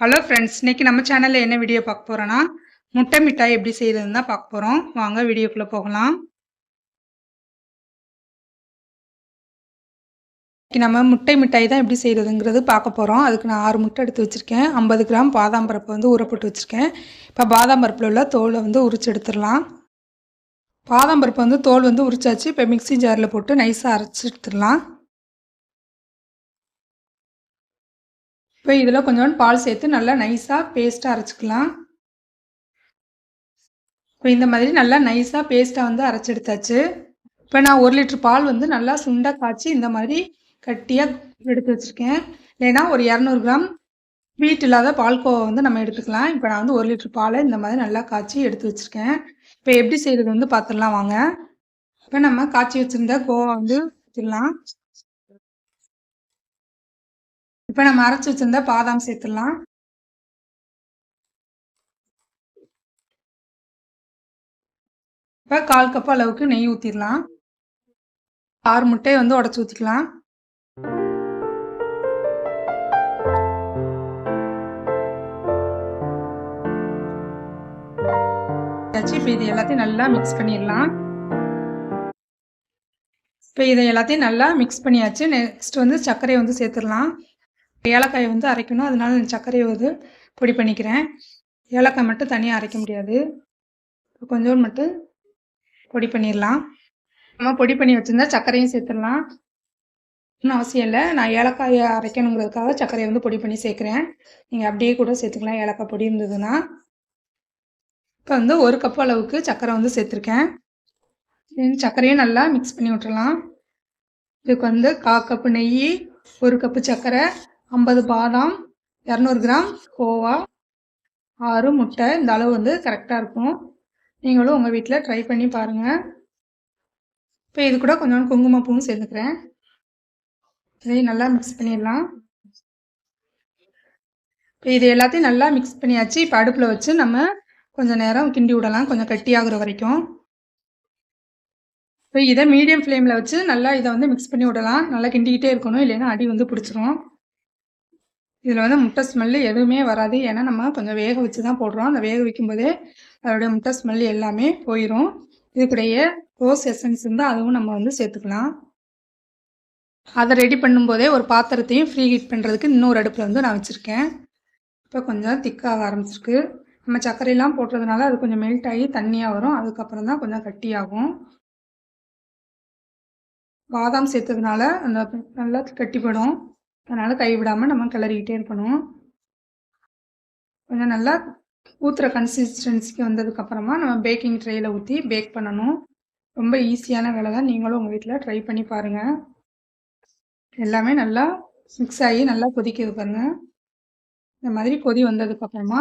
Hello friends இன்னைக்கு நம்ம சேனலில் என்ன வீடியோ பார்க்க போகிறோன்னா முட்டை மிட்டாய் எப்படி செய்கிறதுன்னு தான் பார்க்க போகிறோம் வாங்க வீடியோக்குள்ளே போகலாம். இன்றைக்கி நம்ம முட்டை மிட்டாய் தான் எப்படி செய்கிறதுங்கிறது பார்க்க போகிறோம் அதுக்கு நான் ஆறு முட்டை எடுத்து வச்சுருக்கேன். ஐம்பது கிராம் பாதாம் பருப்பு வந்து ஊறப்பட்டு வச்சுருக்கேன். இப்போ பாதாம் பருப்பில் உள்ள தோலை வந்து உரிச்சு எடுத்துடலாம். பாதாம் பருப்பு வந்து தோல் வந்து உரிச்சாச்சு. இப்போ மிக்ஸி ஜாரில் போட்டு நைஸாக அரைச்சி எடுத்துடலாம். இப்போ இதில் கொஞ்சோண்டு பால் சேர்த்து நல்லா நைஸாக பேஸ்ட்டாக அரைச்சிக்கலாம். இப்போ இந்த மாதிரி நல்லா நைஸாக பேஸ்ட்டாக வந்து அரைச்சி எடுத்தாச்சு இப்போ நான் ஒரு லிட்டர் பால் வந்து நல்லா சுண்டாக காய்ச்சி இந்த மாதிரி கட்டியாக எடுத்து வச்சுருக்கேன். இல்லைன்னா ஒரு இரநூறு கிராம் வீட் இல்லாத பால்கோவா வந்து நம்ம எடுத்துக்கலாம். இப்போ நான் வந்து ஒரு லிட்டர் பாலை இந்த மாதிரி நல்லா காய்ச்சி எடுத்து வச்சுருக்கேன். இப்போ எப்படி செய்கிறது வந்து பார்த்துடலாம் வாங்க. இப்போ நம்ம காய்ச்சி வச்சுருந்த கோவா வந்து வச்சிடலாம் இப்போ நம்ம அரைச்சி வச்சிருந்த பாதாம் சேர்த்துடலாம். இப்போ கால் கப் அளவுக்கு நெய் ஊற்றிடலாம் ஆறு முட்டையை வந்து உடச்சி ஊற்றிக்கலாம் இப்போ இது எல்லாத்தையும் நல்லா மிக்ஸ் பண்ணிடலாம். இப்போ இதை எல்லாத்தையும் நல்லா மிக்ஸ் பண்ணியாச்சு. நெக்ஸ்ட் வந்து சர்க்கரையை வந்து சேர்த்துடலாம். ஏலக்காயை வந்து அரைக்கணும். அதனால நான் சர்க்கரையை வந்து பொடி பண்ணிக்கிறேன். ஏலக்காய் மட்டும் தனியாக அரைக்க முடியாது. கொஞ்சோண்டு மட்டும் பொடி பண்ணிடலாம். நம்ம பொடி பண்ணி வச்சுருந்தா சர்க்கரையும் சேர்த்துடலாம். ஒன்றும் அவசியம் இல்லை. நான் ஏலக்காயை அரைக்கணுங்கிறதுக்காக சர்க்கரையை வந்து பொடி பண்ணி சேர்க்குறேன். நீங்கள் அப்படியே கூட சேர்த்துக்கலாம். ஏலக்காய் பொடி இருந்ததுன்னா. இப்போ வந்து ஒரு கப் அளவுக்கு சர்க்கரை வந்து சேர்த்துருக்கேன். சர்க்கரையும் நல்லா மிக்ஸ் பண்ணி விட்டுறலாம் இதுக்கு வந்து கா கப்பு நெய் ஒரு கப்பு சர்க்கரை ஐம்பது பாதாம் இரநூறு கிராம் கோவா ஆறு முட்டை. இந்த அளவு வந்து கரெக்டாக இருக்கும். நீங்களும் உங்கள் வீட்டில் ட்ரை பண்ணி பாருங்கள் இப்போ இது கூட கொஞ்சோண்டு குங்குமப்பூவும் சேர்த்துக்கிறேன். இதையும் நல்லா மிக்ஸ் பண்ணிடலாம். இப்போ இது எல்லாத்தையும் நல்லா மிக்ஸ் பண்ணியாச்சு. இப்போ அடுப்பில் வச்சு நம்ம கொஞ்சம் நேரம் கிண்டி விடலாம். கொஞ்சம் கட்டியாகிற வரைக்கும். இப்போ இதை மீடியம் ஃப்ளேமில் வச்சு நல்லா இதை வந்து மிக்ஸ் பண்ணி விடலாம். நல்லா கிண்டிக்கிட்டே இருக்கணும். இல்லைன்னா அடி வந்து பிடிச்சிரும். இதில் வந்து முட்டை ஸ்மெல்லு எதுவுமே வராது. ஏன்னா நம்ம கொஞ்சம் வேக வச்சு தான் போடுறோம். அந்த வேக வைக்கும்போதே அதோடைய முட்டை ஸ்மெல் எல்லாமே போயிடும் இதுக்குடைய ரோஸ் எசன்ஸ் இருந்தால் அதுவும் நம்ம வந்து சேர்த்துக்கலாம். அதை ரெடி பண்ணும்போதே ஒரு பாத்திரத்தையும் ஃப்ரீ ஹீட் பண்ணுறதுக்கு இன்னொரு அடுப்பில் வந்து நான் வச்சுருக்கேன். இப்போ கொஞ்சம் திக்காக ஆரம்பிச்சிருக்கு. நம்ம சர்க்கரையெல்லாம் போடுறதுனால அது கொஞ்சம் மெல்ட் ஆகி தண்ணியாக வரும். அதுக்கப்புறம் தான் கொஞ்சம் கட்டியாகும். பாதாம் சேர்த்ததுனால அந்த நல்லா கட்டிப்படும். அதனால் கைவிடாமல் நம்ம கிளறிக்கிட்டே இருக்கணும். கொஞ்சம் நல்லா ஊற்றுற கன்சிஸ்டன்சிக்கு வந்ததுக்கப்புறமா நம்ம பேக்கிங் ட்ரேயில் ஊற்றி பேக் பண்ணணும். ரொம்ப ஈஸியான வேலை தான் நீங்களும் உங்கள் வீட்டில் ட்ரை பண்ணி பாருங்கள் எல்லாமே நல்லா மிக்ஸ் ஆகி நல்லா கொதிக்குது பாருங்கள் இந்த மாதிரி கொதி வந்ததுக்கப்புறமா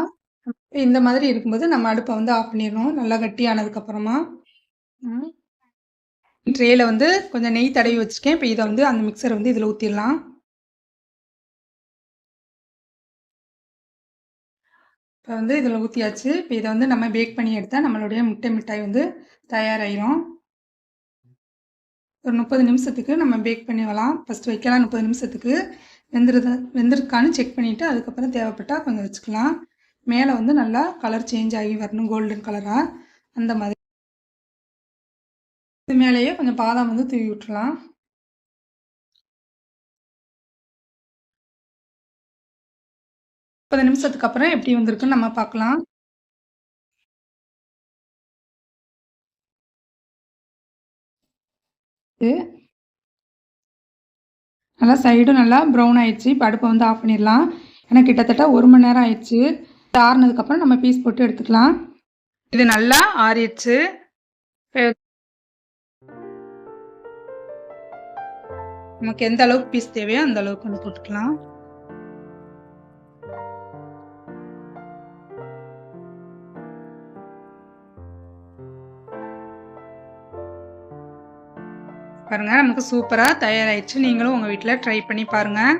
இந்த மாதிரி இருக்கும்போது நம்ம அடுப்பை வந்து ஆஃப் பண்ணிடணும். நல்லா கட்டியானதுக்கப்புறமா ட்ரேயில் வந்து கொஞ்சம் நெய் தடவி வச்சுருக்கேன். இப்போ இதை வந்து அந்த மிக்சரை வந்து இதில் ஊற்றிடலாம் இப்போ வந்து இதில் ஊற்றியாச்சு இப்போ இதை வந்து நம்ம பேக் பண்ணி எடுத்தால் நம்மளுடைய முட்டை மிட்டாய் வந்து தயாராகிடும் ஒரு முப்பது நிமிஷத்துக்கு நம்ம பேக் பண்ணிடலாம். ஃபஸ்ட்டு வைக்கலாம் முப்பது நிமிஷத்துக்கு. வெந்துருதா வெந்திருக்கான்னு செக் பண்ணிவிட்டு அதுக்கப்புறம் தேவைப்பட்டால் கொஞ்சம் வச்சுக்கலாம். மேலே வந்து நல்லா கலர் சேஞ்ச் ஆகி வரணும் கோல்டன் கலராக அந்த மாதிரி. இது மேலேயே கொஞ்சம் பாதாம் வந்து தூவி விட்டுலாம் முப்பது நிமிஷத்துக்கு அப்புறம் எப்படி வந்திருக்குன்னு நம்ம பார்க்கலாம். நல்லா சைடும் நல்லா ப்ரௌன் ஆயிடுச்சு. இப்போ அடுப்பை வந்து ஆஃப் பண்ணிடலாம். ஏன்னா கிட்டத்தட்ட ஒரு மணி நேரம் ஆயிடுச்சு. ஆறுனதுக்கப்புறம் நம்ம பீஸ் போட்டு எடுத்துக்கலாம். இது நல்லா ஆறிடுச்சு. நமக்கு எந்த அளவுக்கு பீஸ் தேவையோ அந்த அளவுக்கு வந்து போட்டுக்கலாம். பாருங்கள் நமக்கு சூப்பராக தயாராகிடுச்சு நீங்களும் உங்கள் வீட்டில் ட்ரை பண்ணி பாருங்கள்